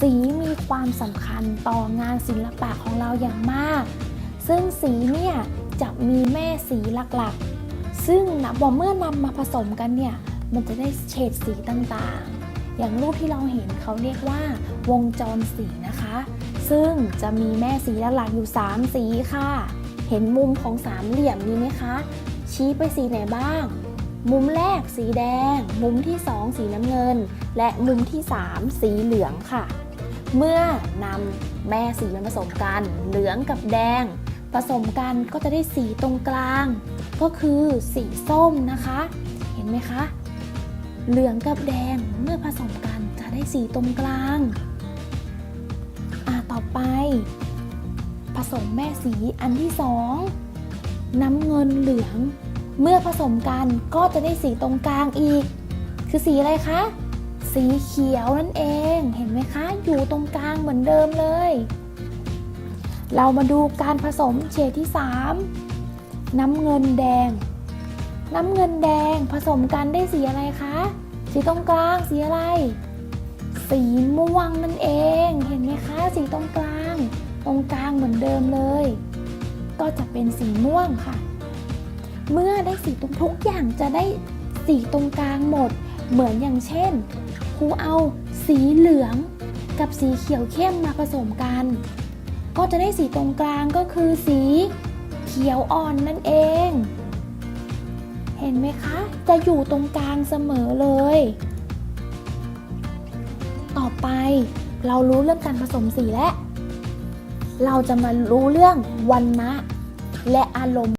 สีมีความสำคัญต่องานศิลปะของเราอย่างมาก ซึ่งสีเนี่ยจะมีแม่สีหลักๆ ซึ่งนะบอกเมื่อนำมาผสมกันเนี่ย มันจะได้เฉดสีต่างๆ อย่างรูปที่เราเห็นเขาเรียกว่าวงจรสีนะคะ ซึ่งจะมีแม่สีหลักๆอยู่ 3 สีค่ะ เห็นมุมของสามเหลี่ยมนี้ไหมคะ ชี้ไปสีไหนบ้างมุมแรกสีแดง มุมที่ 2 สีน้ำเงิน และมุมที่ 3 สีเหลืองค่ะ เมื่อนำแม่สีมาผสมกัน เหลืองกับแดง ผสมกันก็จะได้สีตรงกลาง ก็คือสีส้มนะคะ เห็นไหมคะ เหลืองกับแดงเมื่อผสมกันจะได้สีตรงกลางอ่าต่อไป ผสมแม่สีอันที่สองน้ำเงินเหลือง เมื่อผสมกันก็จะได้สีตรงกลางอีก คือสีอะไรคะ สีเขียวนั่นเอง อยู่ตรงกลางเหมือนเดิมเลย เรามาดูการผสมเฉดที่ 3 น้ำเงินแดง น้ำเงินแดงผสมกันได้สีอะไรคะ สีตรงกลางสีอะไร สีม่วงนั่นเอง เห็นไหมคะ สีตรงกลาง ตรงกลางเหมือนเดิมเลย ก็จะเป็นสีม่วงค่ะ เมื่อได้สีตรงทุกอย่างจะได้สีตรงกลางหมด เหมือนอย่างเช่นครูเอาสีเหลือง กับสีเขียวเข้มมาผสมกัน ก็จะได้สีตรงกลางก็คือสีเขียวอ่อนนั่นเอง เห็นไหมคะ จะอยู่ตรงกลางเสมอเลย ต่อไปเรารู้เรื่องการผสมสีแล้ว เราจะมารู้เรื่องวันนะและอารมณ์